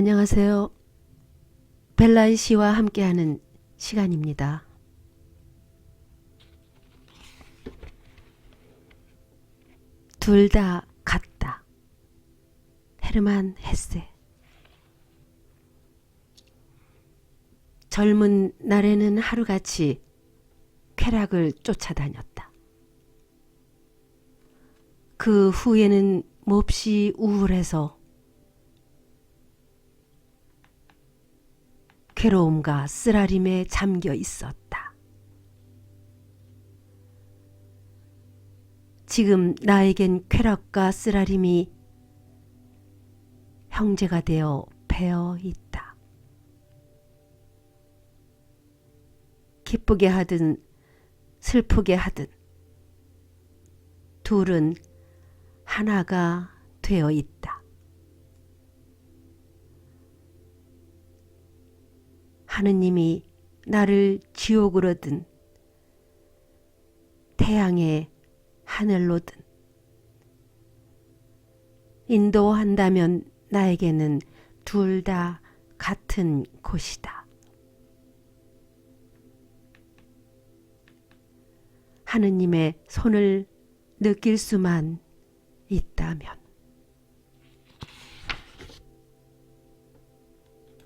안녕하세요. 벨라이 씨와 함께하는 시간입니다. 둘 다 같다. 헤르만 헤세. 젊은 날에는 하루같이 쾌락을 쫓아다녔다. 그 후에는 몹시 우울해서 괴로움과 쓰라림에 잠겨 있었다. 지금 나에겐 쾌락과 쓰라림이 형제가 되어 배어 있다. 기쁘게 하든 슬프게 하든 둘은 하나가 되어 있다. 하느님이 나를 지옥으로든 태양의 하늘로든 인도한다면 나에게는 둘 다 같은 곳이다. 하느님의 손을 느낄 수만 있다면